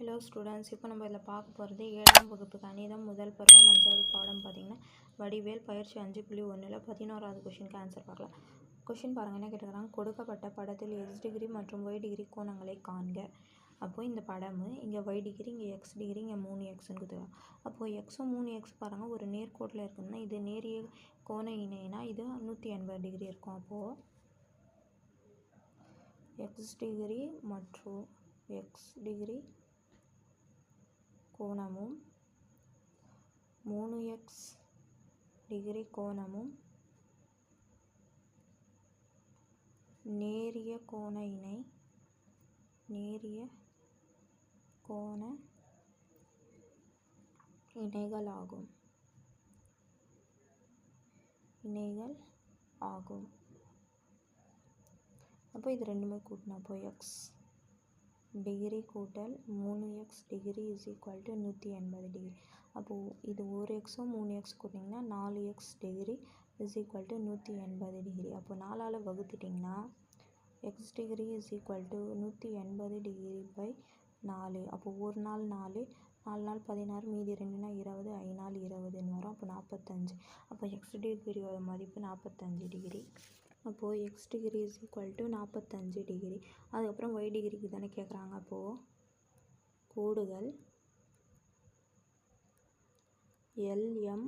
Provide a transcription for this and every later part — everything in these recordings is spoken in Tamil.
ஹலோ ஸ்டூடெண்ட்ஸ் இப்போ நம்ம இதில் பார்க்க போகிறது ஏழாம் வகுப்பு கணிதம் முதல் பருவம் அஞ்சாவது பாடம் பார்த்தீங்கன்னா வடிவேல் பயிற்சி அஞ்சு புள்ளி ஒன்றில் பதினோராவது கொஷினுக்கு ஆன்சர் பார்க்கலாம். கொஷின் பாருங்கள் என்ன கேட்டுக்கிறாங்க கொடுக்கப்பட்ட படத்தில் எக்ஸ் டிகிரி மற்றும் ஒய் டிகிரி கோணங்களை காண்க. அப்போது இந்த படம் இங்கே ஒய் டிகிரி இங்கே எக்ஸ் டிகிரி இங்கே மூணு எக்ஸ்னு கொடுத்துருக்காங்க. அப்போது எக்ஸும் மூணு எக்ஸ் பாருங்கள் ஒரு நேர்கோட்டில் இருக்குதுன்னா இது நேரிய கோண இணைனா இது நூற்றி எண்பது டிகிரி இருக்கும். அப்போது எக்ஸ் டிகிரி மற்றும் எக்ஸ் டிகிரி கோணமும் மூணு எக்ஸ் டிகிரி கோணமும் நேரிய கோண இணை நேரிய கோண இணைகள் ஆகும் இணைகள் ஆகும். அப்போ இது ரெண்டுமே கூட்டினா அப்போ எக்ஸ் டிகிரி கூட்டல் மூணு X degree is equal to நூற்றி எண்பது டிகிரி. அப்போது இது ஒரு எக்ஸும் மூணு எக்ஸ் கூட்டிங்கன்னா நாலு X degree is equal to நூற்றி எண்பது டிகிரி. அப்போ நாலால் வகுத்துட்டிங்கன்னா X degree is equal to நூற்றி எண்பது டிகிரி பை நாலு. அப்போ ஒரு நாள் நாலு நாலு நாள் பதினாறு மீதி ரெண்டுனா இருபது ஐ நாள் இருபதுன்னு வரும். அப்போ நாற்பத்தஞ்சு அப்போ எக்ஸ் டிகிரியோட மதிப்பு நாற்பத்தஞ்சு டிகிரி. அப்போது X degree is equal to நாற்பத்தஞ்சு டிகிரி அதுக்கப்புறம் ஒய் டிகிரிக்கு தானே கேட்குறாங்க அப்போது கோடுகள் எல்எம்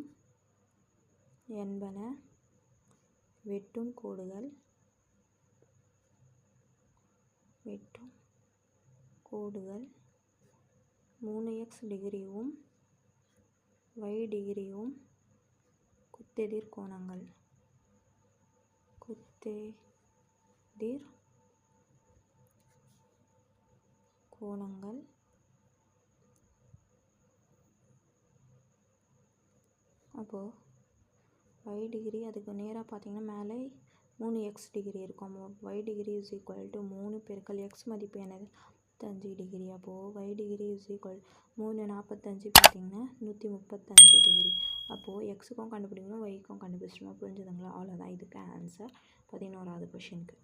என்பன வெட்டும் கோடுகள். வெட்டும் கோடுகள். மூணு எக்ஸ் டிகிரியும் ஒய் டிகிரியும் குத்தெதிர் கோணங்கள். குத்தெதிர் கோணங்கள் அப்போது ஒய் டிகிரி அதுக்கு நேராக பார்த்தீங்கன்னா மேலே மூணு எக்ஸ் டிகிரி இருக்கும். Y degree is equal to மூணு பெருக்கல் எக்ஸ் மதிப்பு என்னது? நாற்பத்தஞ்சு டிகிரி அப்போது ஒய் டிகிரி இஸ் ஈக்குவல் மூணு நாற்பத்தஞ்சு பார்த்தீங்கன்னா நூற்றி முப்பத்தஞ்சு டிகிரி அப்போது எக்ஸுக்கும் கண்டுபிடிக்கணும் ஒய்க்கும் கண்டுபிடிச்சிடணும். புரிஞ்சுதுங்களா? அவ்வளோதான் இதுக்கு ஆன்சர் பதினோராவது கொஷினுக்கு